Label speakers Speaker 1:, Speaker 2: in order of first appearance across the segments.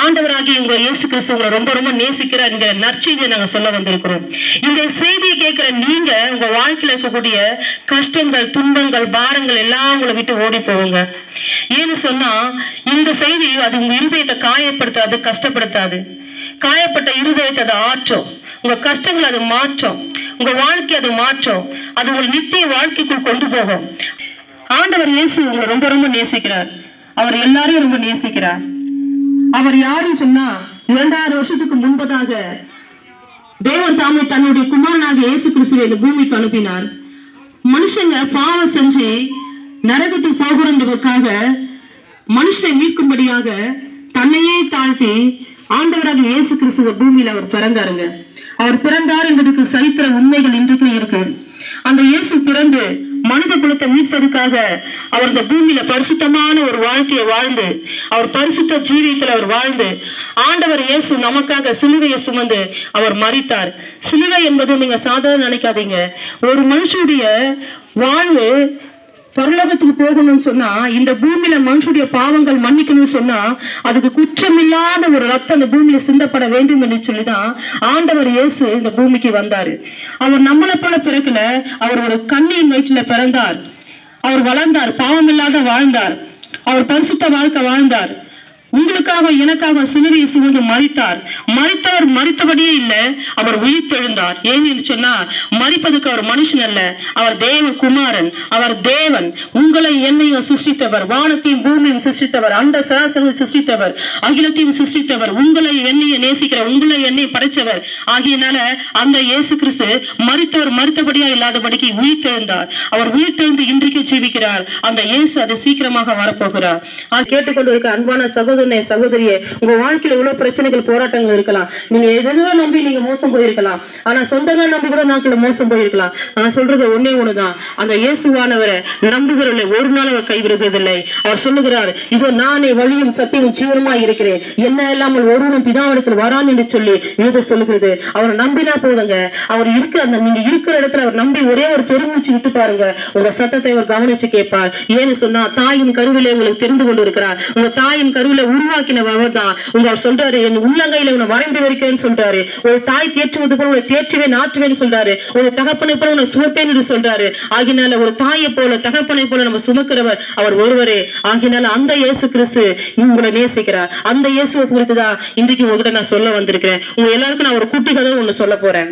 Speaker 1: ஆண்டவராகிய உங்க இயேசு கிறிஸ்து உங்களை ரொம்ப ரொம்ப நேசிக்கிறார் என்கிற நற்செய்தியை நாங்க சொல்ல வந்திருக்கிறோம். இந்த செய்தியை கேட்கிற நீங்க உங்க வாழ்க்கையில இருக்கக்கூடிய கஷ்டங்கள் துன்பங்கள் பாரங்கள் எல்லாம் உங்களை விட்டு ஓடி போகுங்க. ஏன்னு சொன்னா இந்த செய்தி அது உங்க இருதயத்தை காயப்படுத்தாது கஷ்டப்படுத்தாது. காயப்பட்ட இருதயத்தை அது ஆற்றும். உங்க கஷ்டங்கள் அது மாற்றும். உங்க வாழ்க்கை அது மாற்றும். அது உங்கள் நித்திய வாழ்க்கைக்குள் கொண்டு போகும். ஆண்டவர் இயேசு உங்களை ரொம்ப ரொம்ப நேசிக்கிறார். அவர் எல்லாரையும் ரொம்ப நேசிக்கிறார். அவர் யாரு சொன்னா இரண்டாயிரம் வருஷத்துக்கு முன்பதாக தேவன் தாமே தன்னுடைய குமாரனாக இயேசு கிறிஸ்துவை இந்த பூமிக்கு அனுப்பினார். மனுஷங்க பாவம் செஞ்சு நரகத்துக்கு போகிறதுக்காக மனுஷனை மீட்கும்படியாக தன்னையே தாழ்த்தி ஆண்டவராக இயேசு கிறிஸ்துவ பூமியில அவர் பிறந்தாருங்க. அவர் பிறந்தார் என்பதுக்கு சரித்திர உண்மைகள் இன்றைக்கும் இருக்கு. அந்த இயேசு பிறந்து மனித குலத்தை மீட்பதற்காக அவர் இந்த பூமியில பரிசுத்தமான ஒரு வாழ்க்கையை வாழ்ந்து அவர் பரிசுத்த ஜீவியத்தில் அவர் வாழ்ந்து ஆண்டவர் இயேசு நமக்காக சிலுவையை சுமந்து அவர் மறித்தார் சிலுவை என்பது நீங்க சாதாரண நினைக்காதீங்க. ஒரு மனுஷனுடைய வாழ்வு பரலோகத்துக்கு போகணும்னு சொன்னா இந்த பூமியில மனுஷனுடைய பாவங்கள் மன்னிக்கணும்னு சொன்னா அதுக்கு குற்றமில்லாத ஒரு ரத்தம் அந்த பூமியில சிந்தப்பட வேண்டும் என்று சொல்லிதான் ஆண்டவர் இயேசு இந்த பூமிக்கு வந்தாரு. அவர் நம்மளை போல பிறக்கல அவர் ஒரு கண்ணியின் வயிற்றுல பிறந்தார். அவர் வளர்ந்தார் பாவம் இல்லாத வாழ்ந்தார். அவர் பரிசுத்த வாழ்க்கை வாழ்ந்தார். உங்களுக்காக எனக்காக சிலுவையை சுமந்து மறித்தார் மறித்தவர் மறித்தபடியே இல்லை அவர் உயிர்த்தெழுந்தார். ஏன் என்று சொன்னா மறிப்பதற்கு அவர் மனுஷன் அல்ல அவர் தேவ குமாரன் அவர் தேவன். உங்களை என்னையும் சிருஷ்டித்தவர். வானத்தையும் பூமியும் சிருஷ்டித்தவர். அண்ட சராசரங்களை சிருஷ்டித்தவர். அகிலத்தையும் சிருஷ்டித்தவர். உங்களை என்னையும் நேசிக்கிற உங்களை என்னை படைச்சவர். ஆகியனால அந்த இயேசு கிறிஸ்து மறித்தவர் மறித்தபடியா இல்லாதபடிக்கு உயிர்த்தெழுந்தார். அவர் உயிர்த்தெழுந்து இன்றைக்கு ஜீவிக்கிறார். அந்த இயேசு அது சீக்கிரமாக வரப்போகிறார். அது கேட்டுக்கொண்டு இருக்க அன்பான சகோதரனே சகோதரியே உங்க வாழ்க்கையில இவ்வளவு பிரச்சனைகள் போராட்டங்கள் இருக்கலாம். நீங்க எதுவோ நம்பி நீங்க மோசம் போயிருக்கலாம். ஆனா சொந்தங்கள் நம்பி கூட நாட்கள் மோசம் போயிருக்கலாம். நான் சொல்றது ஒன்னே ஒண்ணுதான். அந்த இயேசுவானவரை நம்புகிறவர்களை ஒரு நாள் அவர் கைவிடுவதில்லை அவர் சொல்லுகிறார் இதோ நானே வழியும் சத்தியமும் ஜீவனமா இருக்கிறேன். என்ன இல்லாமல் ஒருவனும் பிதாவிடத்தில் வரான் என்று சொல்லி எழுத சொல்லுகிறது. அவர் நம்பினா போதுங்க. அவர் இருக்கிற அந்த நீங்க இருக்கிற இடத்துல அவர் நம்பி ஒரே ஒரு பெருமூச்சு விட்டு பாருங்க. உங்க சத்தத்தை அவர் கவனிச்சு கேட்பார். ஏன்னு சொன்னா தாயின் கருவிலே உங்களுக்கு தெரிந்து கொண்டு இருக்கிறார் உங்க தாயின் கருவில உருவாக்கினவர் தான் உங்க அவர் சொல்றாரு என் உள்ளங்கையில உன்னை வரைந்து வைக்கிறேன்னு சொல்றாரு. ஒரு தாய் தேற்றுவது போல உன்னை தேற்றுவேன் நாற்றுவேன்னு சொல்றாரு. ஒரு தகப்பனை போல உன்னை சுமப்பேன் என்று சொல்றாரு. ஆகினால ஒரு தாயை போல தகப்பனை போல நம்ம சுமக்கிறவர் அவர் ஒருவரே. ஆகினால அந்த இயேசு கிறிஸ்து உங்களை நேசிக்கிறார். அந்த இயேசுவை குறித்து தான் இன்றைக்கு உங்ககிட்ட நான் சொல்ல வந்திருக்கிறேன். உங்க எல்லாருக்கும் நான் ஒரு குட்டி கதை ஒண்ணு சொல்ல போறேன்.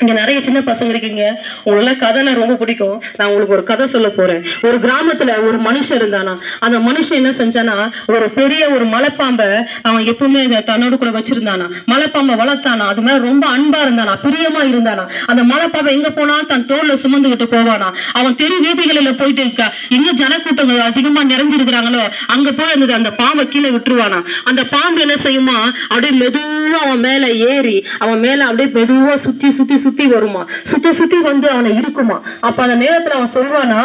Speaker 1: இங்க நிறைய சின்ன பசங்க இருக்கீங்க. உங்களெல்லாம் கதைனா ரொம்ப பிடிக்கும். நான் உங்களுக்கு ஒரு கதை சொல்ல போறேன். ஒரு கிராமத்துல ஒரு மனுஷன் இருந்தானா? அந்த மனுஷன் என்ன செஞ்சானா? ஒரு பெரிய ஒரு மலைப்பாம்பை அவன் எப்பவுமே தன்னோட தன்னோடு கூட வச்சிருந்தானா? மலைப்பாம்பை வளர்த்தானா? அது மேல ரொம்ப அன்பா இருந்தானா? பிரியமா இருந்தானா? அந்த மலைப்பாம்பை எங்க போனாலும் தன் தோல்ல சுமந்துகிட்டு போவானா? அவன் தெரு வீதிகளில போயிட்டு இருக்கா. எங்க ஜனக்கூட்டங்கள் அதிகமா நிறைஞ்சிருக்கிறாங்களோ அங்க போய் அந்த அந்த பாம்பை கீழே விட்டுருவானா? அந்த பாம்பு என்ன செய்யுமா? அப்படியே மெதுவா அவன் மேல ஏறி அவன் மேல அப்படியே மெதுவா சுத்தி சுத்தி சுத்தி வருமா? சுத்தி சுத்தி வந்து அவனை இருக்குமா அப்ப அந்த நேரத்துல அவன் சொல்வானா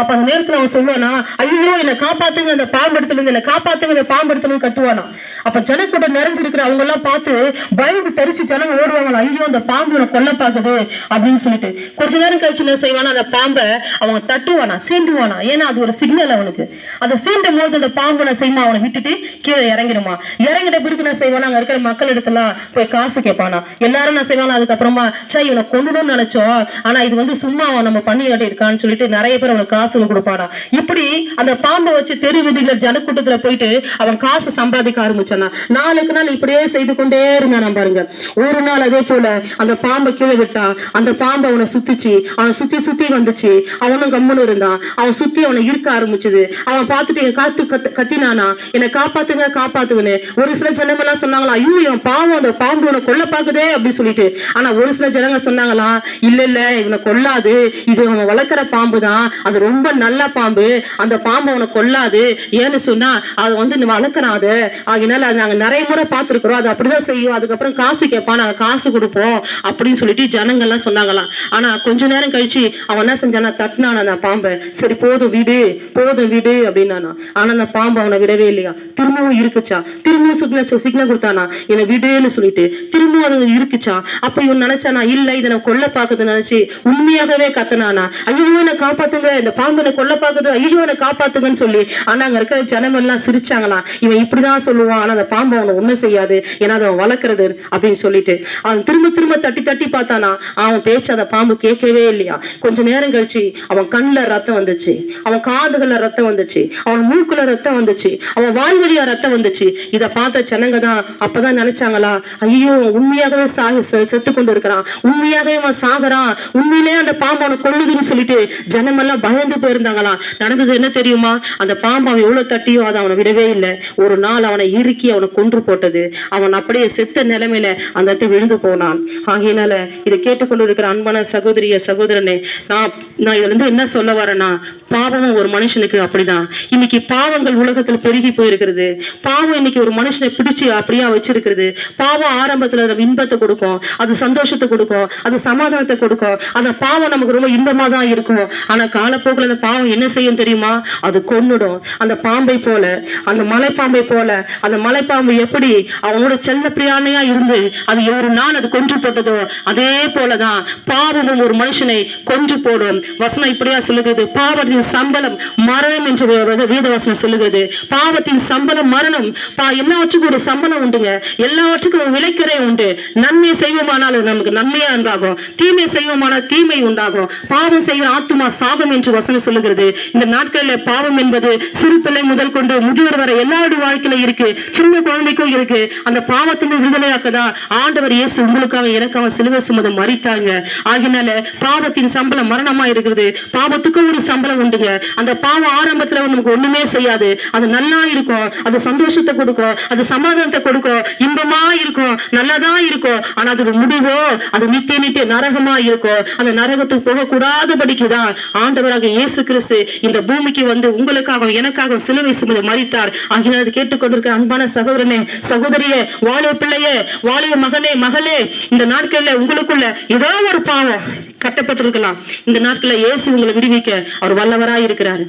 Speaker 1: அப்ப அந்த நேரத்துல அவன் சொல்லுவானா ஐயோ என்னை காப்பாத்துங்க அந்த பாம்பு இருந்து என்னை காப்பாத்துங்க இந்த பாம்பு இருந்து கத்துவானா அப்ப ஜனக்கூட நிறைஞ்சிருக்கிற அவங்க எல்லாம் பார்த்து பயந்து தெரிச்சு ஜனங்க ஓடுவாங்களா ஐயோ அந்த பாம்பு உன கொல்ல பாக்குது அப்படின்னு சொல்லிட்டு. கொஞ்ச நேரம் கழிச்சு என்ன செய்வானா அந்த பாம்பை அவன் தட்டுவானா சீண்டுவானா. ஏன்னா அது ஒரு சிக்னல் அவனுக்கு. அதை சீண்டும் போது அந்த பாம்பு நான் செய்யுமா அவனை விட்டுட்டு கீழே இறங்கிடுமா. இறங்கிட்ட பிறகு நான் செய்வானா அங்க இருக்கிற மக்கள் இடத்துல போய் காசு கேட்பானா. எல்லாரும் என்ன செய்வானா அதுக்கப்புறமா சே இவனை கொண்டுணும்னு நினைச்சோம். ஆனா இது வந்து சும்மா அவன் நம்ம பண்ணி இருக்கான்னு சொல்லிட்டு நிறைய பேர் அவனுக்கு காசு கொடுப்பானா? இப்படி அந்த பாம்பை வச்சு தெரு வீதியில ஜனக்கூட்டத்துல போயிட்டு அவன் காசு சம்பாதிக்க ஆரம்பிச்சானா? நாளுக்கு நாள் இப்படியே செய்து கொண்டே இருந்தான் பாருங்க. ஒரு நாள் அதே போல அந்த பாம்பை கீழே விட்டான் அந்த பாம்பு அவனை சுத்திச்சு அவனை சுத்தி சுத்தி வந்துச்சு. அவனும் கம்முன்னு இருந்தான். அவன் சுத்தி அவனை இருக்க ஆரம்பிச்சது. அவன் பார்த்துட்டு என் காத்து கத்து கத்தினானா? என்னை காப்பாத்துங்க காப்பாத்துங்கன்னு. ஒரு சில ஜனமெல்லாம் சொன்னாங்களா ஐயோ இவன் பாவம் அந்த பாம்பு உன கொல்ல பாக்குதே அப்படின்னு சொல்லிட்டு. ஆனா ஒரு சில ஜனங்க சொன்னாங்களா இல்ல இல்ல இவனை கொல்லாது. இது அவன் வளர்க்குற பாம்பு தான் அது ரொம்ப ரொம்ப நல்ல பாம்பு. அந்த பாம்பு அவனை கொல்லாது. ஏன்னு சொன்னா அது வந்து நீ வளர்க்குறான் அது ஆகினால அது நாங்க நிறைய முறை பார்த்துருக்குறோம். அது அப்படிதான் செய்யும். அதுக்கப்புறம் காசு கேட்பான். நாங்கள் காசு கொடுப்போம் அப்படின்னு சொல்லிட்டு ஜனங்கள்லாம் சொன்னாங்களாம். ஆனா கொஞ்ச நேரம் கழிச்சு அவன் என்ன செஞ்சானா தட்டினான் அந்த பாம்பை. சரி போதும் விடு. போதும் விடு அப்படின்னானா. ஆனா அந்த பாம்பு அவனை விடவே இல்லையா. திரும்பவும் இருக்குச்சா. திரும்பவும் சிக்னல் சிக்னல் கொடுத்தானா. என்னை விடுன்னு சொல்லிட்டு. திரும்பவும் அது இருக்குச்சா. அப்ப இவன் நினைச்சானா இல்ல இதை நான் கொல்ல பார்க்கறது நினைச்சு உண்மையாகவே கத்தனானா. ஐயோ என்னை காப்பாத்துங்க. இந்த
Speaker 2: பாம்பு கொல்ல பாக்குது ஐயோ அவனை காப்பாத்துங்கன்னு சொல்லி. ஆனா அங்க இருக்கிற ஜனம் எல்லாம் சிரிச்சாங்களாம். இவன் இப்படிதான் சொல்லுவான். ஆனா அந்த பாம்பு அவனை ஒண்ணும் செய்யாது. ஏன்னா அதை அவன் வளர்க்கறது அப்படின்னு சொல்லிட்டு. அவன் திரும்ப திரும்ப தட்டி தட்டி பார்த்தானா அவன் பேச்சு அந்த பாம்பு கேட்கவே இல்லையா. கொஞ்ச நேரம் கழிச்சு அவன் கண்ணுல ரத்தம் வந்துச்சு. அவன் காதுகள்ல ரத்தம் வந்துச்சு. அவன் மூக்குல ரத்தம் வந்துச்சு. அவன் வாய் வழியா ரத்தம் வந்துச்சு. இத பார்த்த ஜனங்க தான் அப்பதான் நினைச்சாங்களா ஐயோ உண்மையாகவே சாக செ- செத்து கொண்டு இருக்கிறான் உண்மையாகவே அவன் சாகுறான். உண்மையிலே அந்த பாம்பு அவனை கொள்ளுதுன்னு சொல்லிட்டு ஜனமெல்லாம் பயந்து போயிருந்தாங்களாம் நடந்தது என்ன தெரியுமா? அந்த பாம்பு அவன் எவ்வளவு தட்டியோ அதை அவனை விடவே இல்லை. ஒரு நாள் அவனை இறுக்கி அவனை கொன்று போட்டது. அவன் அப்படியே செத்த நிலைமையில அந்த இடத்துல விழுந்து போனான். ஆகையினால இதை கேட்டுக்கொண்டு இருக்கிற அன்பான சகோதரிய சகோதரனே நான் நான் இதுல இருந்து என்ன சொல்ல வரேன்னா பாவமும் ஒரு மனுஷனுக்கு அப்படிதான். இன்னைக்கு பாவங்கள் உலகத்துல பெருகி போயிருக்கிறது. பாவம் இன்னைக்கு ஒரு மனுஷனை பிடிச்சு அப்படியே வச்சிருக்கிறது. பாவம் ஆரம்பத்துல நம்ம இன்பத்தை கொடுக்கும். அது சந்தோஷத்தை கொடுக்கும். அது சமாதானத்தை கொடுக்கும். அந்த பாவம் நமக்கு ரொம்ப இன்பமா தான் இருக்கும். ஆனா காலப்போக்கில் அந்த பாவம் என்ன செய்யும் தெரியுமா? அது கொன்னுடும். அந்த பாம்பை போல அந்த மலைப்பாம்பை போல அந்த மலைப்பாம்பு எப்படி அவனோட செல்ல பிரியாணையா இருந்து அது ஒரு நாள் அது கொன்று போட்டதோ அதே போலதான் பாவமும் ஒரு மனுஷனை கொன்று போடும் வசனம் இப்படியா சொல்லுகிறது? பாவத்தின் சம்பளம் மரணம் என்று வே- வசனம் சொல்லுகிறது. பாவத்தின் சம்பளம் மரணம். பா எல்லாவற்றுக்கும் ஒரு சம்பளம் உண்டுங்க. எல்லாவற்றுக்கும் ஒரு விலைக்கரை உண்டு. நன்மை செய்வோமானாலும் நமக்கு நன்மையா உண்டாகும். தீமை செய்வோமானால் தீமை உண்டாகும். பாவம் செய்கிற ஆத்துமா சாபம் என்று வசனம் வசனம் சொல்லுகிறது. இந்த நாட்களில் பாவம் என்பது சிறு பிள்ளை முதல் கொண்டு முதியோர் வரை எல்லாருடைய வாழ்க்கையில இருக்கு. சின்ன குழந்தைக்கும் இருக்கு. அந்த பாவத்தின் விடுதலையாக்கதான் ஆண்டவர் இயேசு உங்களுக்காக எனக்காக சிலுவை சுமதம் மறித்தாங்க ஆகினால பாவத்தின் சம்பளம் மரணமா இருக்கிறது. பாவத்துக்கும் ஒரு சம்பளம் உண்டுங்க. அந்த பாவம் ஆரம்பத்துல நமக்கு ஒண்ணுமே செய்யாது. அது நல்லா இருக்கும். அது சந்தோஷத்தை கொடுக்கும். அது சமாதானத்தை கொடுக்கும். இன்பமா இருக்கும். நல்லதா இருக்கும். ஆனா அது முடிவோ? அது நித்திய நித்திய நரகமா இருக்கும். அந்த நரகத்துக்கு போகக்கூடாதபடிக்கு தான் ஆண்டவராக இயேசு கிறிஸ்து இந்த பூமிக்கு வந்து உங்களுக்காகவும் எனக்காகவும் சிலுவை சுமந்து மறித்தார் ஆகினால் அது கேட்டுக்கொண்டிருக்கிற அன்பான சகோதரனே சகோதரியே வாழைய பிள்ளையே வாழைய மகனே மகளே இந்த நாட்கள்ல உங்களுக்குள்ள ஏதோ ஒரு பாவம் கட்டப்பட்டிருக்கலாம். இந்த நாட்களில் இயேசு உங்களை விடுவிக்க அவர் வல்லவராய் இருக்கிறார்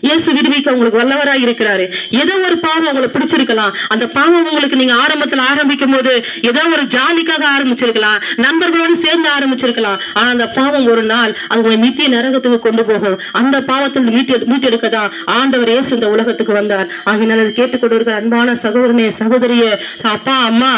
Speaker 2: இயேசு விடுவிக்க உங்களுக்கு வல்லவராய் இருக்கிறாரு. ஏதோ ஒரு பாவம் உங்களை பிடிச்சிருக்கலாம். அந்த பாவம் உங்களுக்கு நீங்க ஆரம்பத்துல ஆரம்பிக்கும் போது ஏதோ ஒரு ஜாலிக்காக ஆரம்பிச்சிருக்கலாம். நண்பர்களோடு சேர்ந்து ஆரம்பிச்சிருக்கலாம். ஆனா அந்த பாவம் ஒரு நாள் அது உங்களை நித்திய நரகத்துக்கு கொண்டு போகும். அந்த பாவத்தில் மீட்டு மீட்டெடுக்க தான் ஆண்டவர் இயேசு இந்த உலகத்துக்கு வந்தார். ஆகினால் அது கேட்டுக்கொண்டு இருக்கிற அன்பான சகோதரனே சகோதரியே அப்பா அம்மா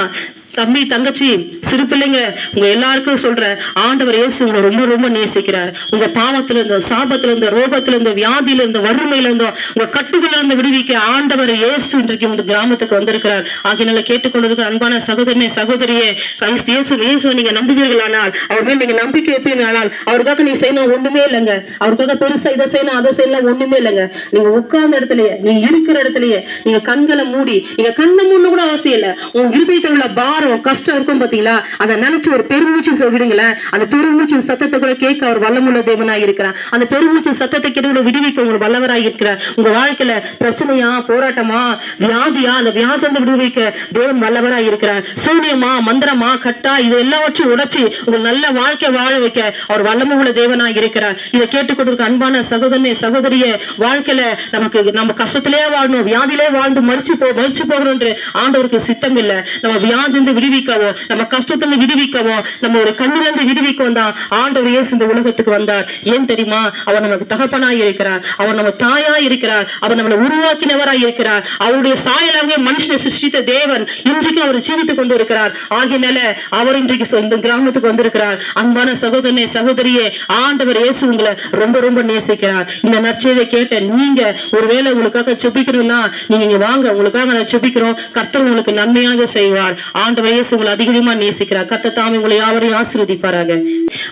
Speaker 2: தம்பி தங்கச்சி சிறு பிள்ளைங்க உங்க எல்லாருக்கும் சொல்றேன் ஆண்டவர் இயேசு உங்களை ரொம்ப ரொம்ப நேசிக்கிறார். உங்க பாவத்துல இருந்தோ சாபத்துல இருந்தோ ரோகத்துல இருந்தோ வியாதியில இருந்தோ வறுமையில இருந்தோ உங்க கட்டுகள் இருந்து விடுவிக்க ஆண்டவர் இயேசு இன்றைக்கு உங்க கிராமத்துக்கு வந்திருக்கிறார். ஆகினால கேட்டுக்கொண்டிருக்கிற அன்பான சகோதரனே சகோதரியே கிறிஸ்து இயேசு இயேசுவை நீங்க நம்புவீர்களானால் அவர் மேல் நீங்க நம்பிக்கை வைப்பீங்களானால் அவருக்காக நீ செய்யணும் ஒண்ணுமே இல்லைங்க. அவருக்காக பெருசா இதை செய்யணும் அதை செய்யலாம் ஒண்ணுமே இல்லைங்க. நீங்க உட்கார்ந்த இடத்துலயே நீங்க இருக்கிற இடத்துலயே நீங்க கண்களை மூடி நீங்க கண்ணை மூடணும் கூட அவசியம் இல்லை. உங்க இருதயத்தில் உள்ள பா பாரம் கஷ்டம் இருக்கும் பாத்தீங்களா? அதை நினைச்சு ஒரு பெருமூச்சு விடுங்களேன். அந்த பெருமூச்சு சத்தத்தை கூட கேட்க அவர் வல்லமுள்ள தேவனாய் இருக்கிறார். அந்த பெருமூச்சு சத்தத்தை கேட்டு விடுவிக்க உங்களுக்கு வல்லவராய் இருக்கிறார். உங்க வாழ்க்கையில பிரச்சனையா போராட்டமா வியாதியா அந்த வியாதிலிருந்து விடுவிக்க தேவன் வல்லவராய் இருக்கிறார். சூரியமா மந்திரமா கட்டா இது எல்லாவற்றையும் உடைச்சு உங்க நல்ல வாழ்க்கை வாழ வைக்க அவர் வல்லமுள்ள தேவனாய் இருக்கிறார். இதை கேட்டுக்கொண்டிருக்க அன்பான சகோதரனே சகோதரிய வாழ்க்கையில நமக்கு நம்ம கஷ்டத்திலே வாழணும் வியாதியிலே வாழ்ந்து மறிச்சு போ மறிச்சு போகணும் ஆண்டவருக்கு சித்தம் இல்லை. நம்ம வியாதி இருந்து விடுவிக்கவும் நம்ம கஷ்டத்துல விடுவிக்கவும் நம்ம ஒரு கண்ணிலிருந்து விடுவிக்கவும் தான் ஆண்டவர் இயேசு இந்த உலகத்துக்கு வந்தார். ஏன் தெரியுமா? அவர் நமக்கு தகப்பனா இருக்கிறார். அவர் நம்ம தாயா இருக்கிறார். அவர் நம்மளை உருவாக்கினவரா இருக்கிறார். அவருடைய சாயலாகவே மனுஷனை சிருஷ்டித்த தேவன் இன்றைக்கு அவர் ஜீவித்துக் கொண்டு இருக்கிறார். ஆகியனால அவர் இன்றைக்கு சொந்த கிராமத்துக்கு வந்திருக்கிறார். அன்பான சகோதரனே சகோதரியே ஆண்டவர் இயேசு உங்களை ரொம்ப ரொம்ப நேசிக்கிறார். இந்த நற்செய்தியை கேட்ட நீங்க ஒருவேளை உங்களுக்காக செபிக்கணும்னா நீங்க வாங்க. உங்களுக்காக நான் செபிக்கிறோம். கர்த்தர் உங்களுக்கு நன்மையாக செய்வார். ஆண்டு ஆண்டவரே உங்களை அதிகமா நேசிக்கிறார். கர்த்தர் தாமே உங்களை யாவரையும் ஆசீர்வதிப்பாராங்க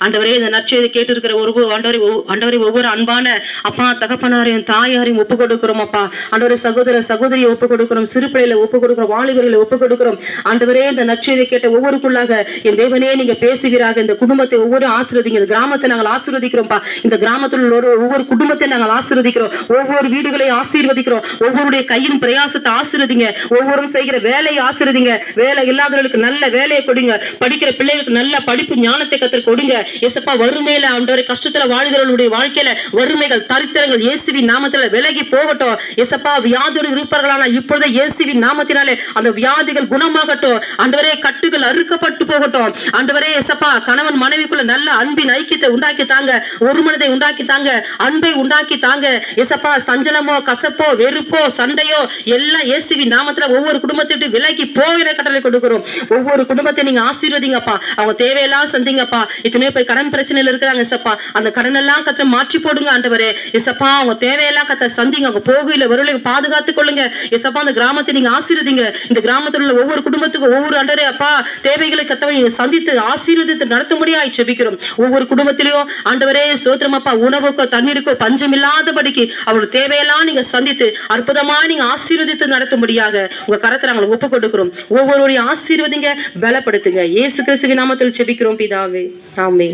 Speaker 2: ஆண்டவரே இந்த நற்செய்தியை கேட்டிருக்கிற ஒரு ஆண்டவரை ஆண்டவரை ஒவ்வொரு அன்பான அப்பா தகப்பனாரையும் தாயாரையும் ஒப்பு கொடுக்கிறோம் அப்பா. ஆண்டவரை சகோதர சகோதரியை ஒப்பு கொடுக்கிறோம் சிறு ஒப்பு கொடுக்கிறோம் வாலிபர்களை ஒப்பு கொடுக்கிறோம். ஆண்டவரே இந்த நற்செய்தி கேட்ட ஒவ்வொருக்குள்ளாக என் தேவனே நீங்க பேசுகிறாக இந்த குடும்பத்தை ஒவ்வொரு ஆசீர்வதிங்க இந்த கிராமத்தை நாங்கள் ஆசீர்வதிக்கிறோம்ப்பா. இந்த கிராமத்தில் உள்ள ஒவ்வொரு குடும்பத்தை நாங்கள் ஆசீர்வதிக்கிறோம். ஒவ்வொரு வீடுகளையும் ஆசீர்வதிக்கிறோம். ஒவ்வொருடைய கையின் பிரயாசத்தை ஆசீர்வதிங்க. ஒவ்வொரு செய்கிற வேலையை ஆசீர்வதிங்க. வேலை இல்லாத சகோதரர்களுக்கு நல்ல வேலையை கொடுங்க. படிக்கிற பிள்ளைகளுக்கு நல்ல படிப்பு ஞானத்தை கத்து கொடுங்க. எசப்பா வறுமையில ஆண்டவரே கஷ்டத்துல வாழ்கிறவர்களுடைய வாழ்க்கையில வறுமைகள் தரித்திரங்கள் இயேசுவி நாமத்துல விலகி போகட்டும். எசப்பா வியாதியோடு இருப்பார்களான இப்பொழுதே இயேசுவி நாமத்தினாலே அந்த வியாதிகள் குணமாகட்டும். ஆண்டவரே கட்டுகள் அறுக்கப்பட்டு போகட்டும். ஆண்டவரே எசப்பா கணவன் மனைவிக்குள்ள நல்ல அன்பின் ஐக்கியத்தை உண்டாக்கி தாங்க. ஒரு மனதை உண்டாக்கி தாங்க. அன்பை உண்டாக்கி தாங்க. எசப்பா சஞ்சலமோ கசப்போ வெறுப்போ சண்டையோ எல்லாம் இயேசுவி நாமத்துல ஒவ்வொரு குடும்பத்திட்டு விலகி போகிற கட்டளை கொடுக்கிறோம். ஒவ்வொரு குடும்பத்தை நீங்க ஆசீர்வதிங்கப்பா. அவங்க தேவையெல்லாம் சந்திங்கப்பா. இத்தனையோ பேர் கடன் பிரச்சனையில இருக்கிறாங்க சப்பா அந்த கடன் எல்லாம் கத்த மாற்றி போடுங்க ஆண்டவரே. இசப்பா அவங்க தேவையெல்லாம் கத்த சந்திங்க. அவங்க போகையில வருளையும் பாதுகாத்து கொள்ளுங்க. இசப்பா அந்த கிராமத்தை நீங்க ஆசீர்வதிங்க. இந்த கிராமத்தில் உள்ள ஒவ்வொரு குடும்பத்துக்கும் ஒவ்வொரு ஆண்டவரே அப்பா தேவைகளை கத்தவை நீங்க சந்தித்து ஆசீர்வதித்து முடியா செபிக்கிறோம் ஒவ்வொரு குடும்பத்திலையும் ஆண்டவரே சோத்திரமாப்பா உணவுக்கோ தண்ணீருக்கோ பஞ்சம் இல்லாதபடிக்கு அவங்களுக்கு தேவையெல்லாம் நீங்க சந்தித்து அற்புதமா நீங்க ஆசீர்வதித்து நடத்தும்படியாக உங்க கரத்தை நாங்கள் ஒப்பு கொடுக்கிறோம். ஒவ்வொருவரையும் ஆசீர்வதிங்க பலப்படுத்துங்க. இயேசு கிறிஸ்துவின் நாமத்தில் செபிக்கிறோம் பிதாவே. ஆமே